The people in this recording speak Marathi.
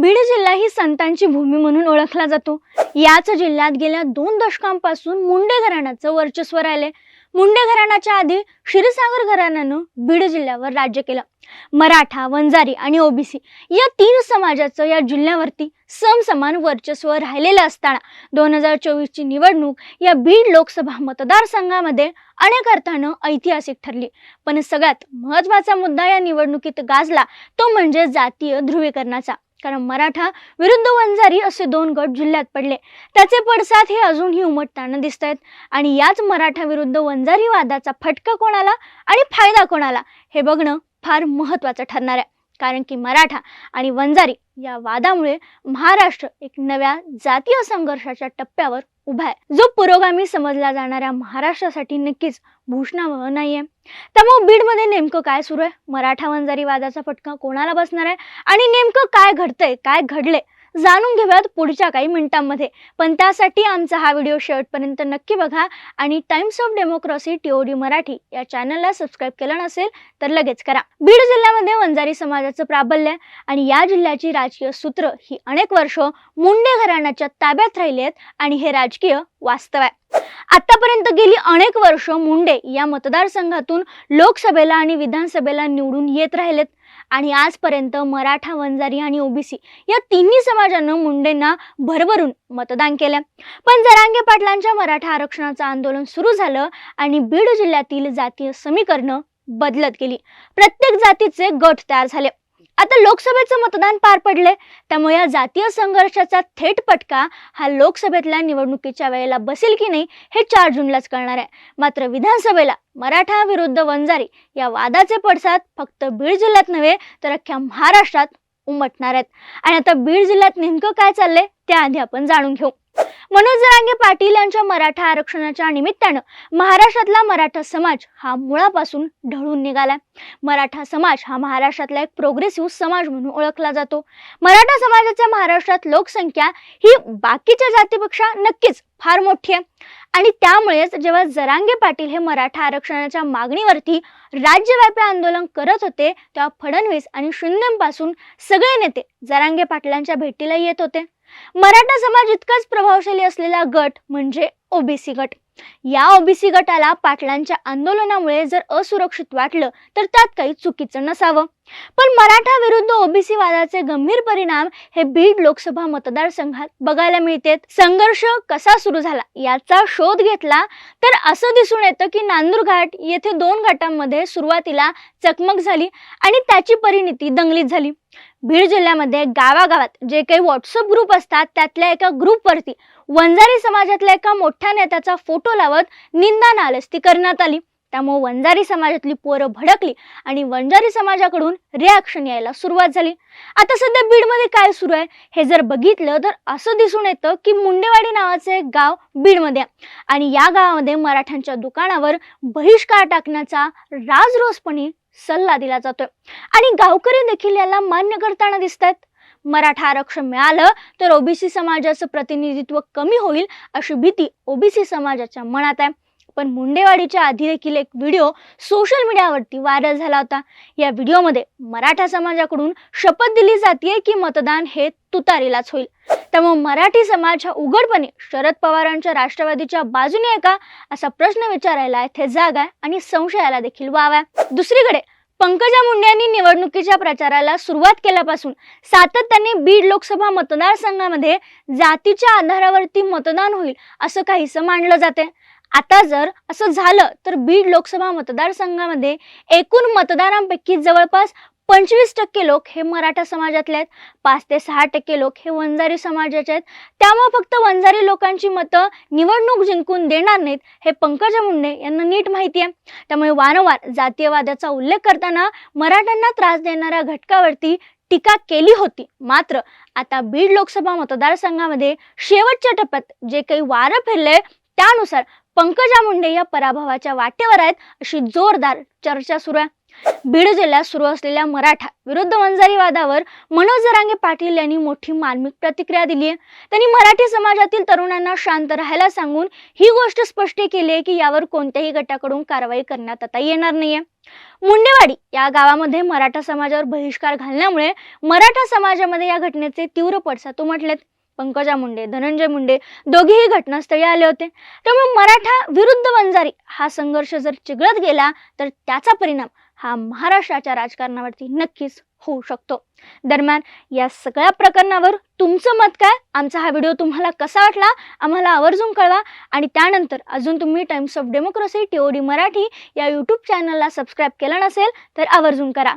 बीड जिल्हा ही संतांची भूमी म्हणून ओळखला जातो. याच जिल्ह्यात गेल्या दोन दशकांपासून मुंडे घराण्याचं वर्चस्व राहिले. मुंडे घराण्याच्या आधी क्षीरसागर घराण्यानं बीड जिल्ह्यावर राज्य केलं. मराठा वंजारी आणि ओबीसी या तीन समाजाचं या जिल्ह्यावरती समसमान वर्चस्व राहिलेलं असताना दोन हजार चोवीसची निवडणूक या बीड लोकसभा मतदारसंघामध्ये अनेक अर्थानं ऐतिहासिक ठरली. पण सगळ्यात महत्त्वाचा मुद्दा या निवडणुकीत गाजला तो म्हणजे जातीय ध्रुवीकरणाचा. कारण मराठा विरुद्ध वंजारी असे दोन गट जिल्ह्यात पडले. त्याचे पडसाद हे अजूनही उमटताना दिसत आहेत आणि याच मराठा विरुद्ध वंजारी वादाचा फटका कोणाला आणि फायदा कोणाला हे बघणं फार महत्वाचं ठरणार आहे. कारण की मराठा आणि वंजारी या वादामुळे महाराष्ट्र एक नव्या जातीय संघर्षाच्या टप्प्यावर उभा आहे. जो पुरोगामी समजला जाणाऱ्या महाराष्ट्रासाठी नक्कीच भूषणावह नाहीये. त्यामुळे बीडमध्ये नेमकं काय सुरू आहे? मराठा वंजारी वादाचा फटका कोणाला बसणार आहे? आणि नेमकं काय घडतंय? काय घडले जाणून घेऊयात पुढच्या काही मिनिटांमध्ये. पण त्यासाठी आमचा हा व्हिडिओ शेवटपर्यंत नक्की बघा आणि times of democracy TOD Marathi या चॅनलला सबस्क्राईब केलं नसेल तर लगेच करा. बीड जिल्ह्यामध्ये वंजारी समाजाचं प्राबल्य आहे आणि या जिल्ह्याची राजकीय सूत्र ही अनेक वर्ष मुंडे घराण्याच्या ताब्यात राहिली आहेत आणि हे राजकीय वास्तव आहे. आतापर्यंत गेली अनेक वर्ष मुंडे या मतदारसंघातून लोकसभेला आणि विधानसभेला निवडून येत राहिलेत. आणि आजपर्यंत मराठा वंजारी आणि ओबीसी या तिन्ही समाजानं मुंडेंना भरभरून मतदान केलं. पण जरांगे पाटलांच्या मराठा आरक्षणाचं आंदोलन सुरू झालं आणि बीड जिल्ह्यातील जातीय समीकरणं बदलत गेली. प्रत्येक जातीचे गट तयार झाले. आता लोकसभेचं मतदान पार पडले त्यामुळे या जातीय संघर्षाचा थेट पटका हा लोकसभेतल्या निवडणुकीच्या वेळेला बसेल की नाही हे चार जूनलाच कळणार आहे. मात्र विधानसभेला मराठा विरुद्ध वंजारी या वादाचे पडसाद फक्त बीड जिल्ह्यात नव्हे तर अख्ख्या महाराष्ट्रात उमटणार आहेत. आणि आता बीड जिल्ह्यात नेमकं काय चाललंय त्याआधी आपण जाणून घेऊ. मनोज जरांगे पाटील यांच्या मराठा आरक्षणाच्या निमित्तानं महाराष्ट्रातला मराठा समाज हा मुळापासून ढळून निघालाय. मराठा समाज हा महाराष्ट्रातला एक प्रोग्रेसिव्ह समाज म्हणून ओळखला जातो. मराठा समाजाच्या महाराष्ट्रात लोकसंख्या ही बाकीच्या जातीपेक्षा नक्कीच फार मोठी आहे. आणि त्यामुळेच जेव्हा जरांगे पाटील हे मराठा आरक्षणाच्या मागणीवरती राज्यव्यापी आंदोलन करत होते तेव्हा फडणवीस आणि शिंदेपासून सगळे नेते जरांगे पाटलांच्या भेटीला येत होते. मराठा समाज इतकाच प्रभावशाली असलेला गट म्हणजे ओबीसी गट. या ओबीसी गटाला पाटलांच्या आंदोलनामुळे जर असुरक्षित वाटलं तर त्यात काही चुकीचं नसावं. पण मराठा विरुद्ध ओबीसी वादाचे गंभीर परिणाम हे बीड लोकसभा मतदारसंघात बघायला मिळतात. संघर्ष कसा सुरू झाला याचा शोध घेतला तर असं दिसून येतं की नांदूर घाट येथे दोन गटांमध्ये सुरुवातीला चकमक झाली आणि त्याची परिणिती दंगलीत झाली. बीड जिल्ह्यामध्ये गावागावात जे काही व्हॉट्सअप ग्रुप असतात त्यातल्या एका ग्रुपवरती वंजारी समाजातल्या एका मोठ्या नेत्याचा फोटो लावत निंदा नालस्ती करण्यात आली. त्यामुळे वंजारी समाजातली पोरं भडकली आणि वंजारी समाजाकडून रिॲक्शन यायला सुरुवात झाली. आता सध्या बीडमध्ये काय सुरू आहे हे जर बघितलं तर असं दिसून येतं की मुंडेवाडी नावाचं एक गाव बीडमध्ये आहे. आणि या गावामध्ये मराठ्यांच्या दुकानावर बहिष्कार टाकण्याचा राजरोसपणे सल्ला दिला जातोय. आणि गावकरी देखील याला मान्य करताना दिसत आहेत मराठा आरक्षण मिळालं तर ओबीसी समाजाचं प्रतिनिधित्व कमी होईल अशी भीती ओबीसी समाजाच्या मनात आहे. पण मुंडेवाडीच्या आधी देखील एक व्हिडिओ सोशल मीडियावरती व्हायरल झाला होता. या व्हिडिओमध्ये मराठा समाजाकडून शपथ दिली जाते की मतदान हे तुतारीलाच होईल. त्यामुळे मराठी समाज हा उघडपणे शरद पवारांच्या राष्ट्रवादीच्या बाजूने आहे का? असा प्रश्न विचारायला इथे जागा आहे आणि संशयाला देखील वाव आहे. दुसरीकडे पंकजा मुंडे यांनी निवडणुकीच्या प्रचाराला सुरुवात केल्यापासून सातत्याने बीड लोकसभा मतदारसंघामध्ये जातीच्या आधारावरती मतदान होईल असं काहीसं मानलं जाते आता जर असं झालं तर बीड लोकसभा मतदारसंघामध्ये एकूण मतदारांपैकी जवळपास पंचवीस टक्के लोक हे मराठा समाजातले आहेत. पाच ते सहा टक्के लोक हे वंजारी समाजाचे आहेत. त्यामुळे फक्त वंजारी लोकांची मतं निवडणूक जिंकून देणार नाहीत हे पंकजा मुंडे यांना नीट माहिती आहे. त्यामुळे वारंवार जातीयवादाचा उल्लेख करताना मराठ्यांना त्रास देणाऱ्या घटकावरती टीका केली होती. मात्र आता बीड लोकसभा मतदारसंघामध्ये शेवटच्या टप्प्यात जे काही वारं फिरले त्यानुसार पंकजा मुंडे या पराभवाच्या वाटेवर आहेत अशी जोरदार चर्चा सुरू आहे. बीड जिल्ह्यात सुरू असलेल्या मराठा विरुद्ध वंजारी वादावर मनोज जरांगे पाटील यांनी मोठी मार्मिक प्रतिक्रिया दिली आहे. त्यांनी मराठी समाजातील तरुणांना शांत राहायला सांगून ही गोष्ट स्पष्ट केली आहे की यावर कोणत्याही गटाकडून कारवाई करण्यात आता येणार नाहीये. मुंडेवाडी या गावामध्ये मराठा समाजावर बहिष्कार घालण्यामुळे मराठा समाजामध्ये या घटनेचे तीव्र पडसाद उमटलेत. पंकजा मुंडे धनंजय मुंडे दोघेही घटनास्थळी आले होते. त्यामुळे मराठा विरुद्ध वंजारी हा संघर्ष जर चिघळत गेला तर त्याचा परिणाम हा महाराष्ट्राच्या राजकारणावरती नक्कीच होऊ शकतो. दरम्यान या सगळ्या प्रकरणावर तुमचं मत काय? आमचा हा व्हिडिओ तुम्हाला कसा वाटला? आम्हाला आवर्जून कळवा. आणि त्यानंतर अजून तुम्ही times of democracy TOD Marathi या यूट्यूब चॅनलला सबस्क्राईब केलं नसेल तर आवर्जून करा.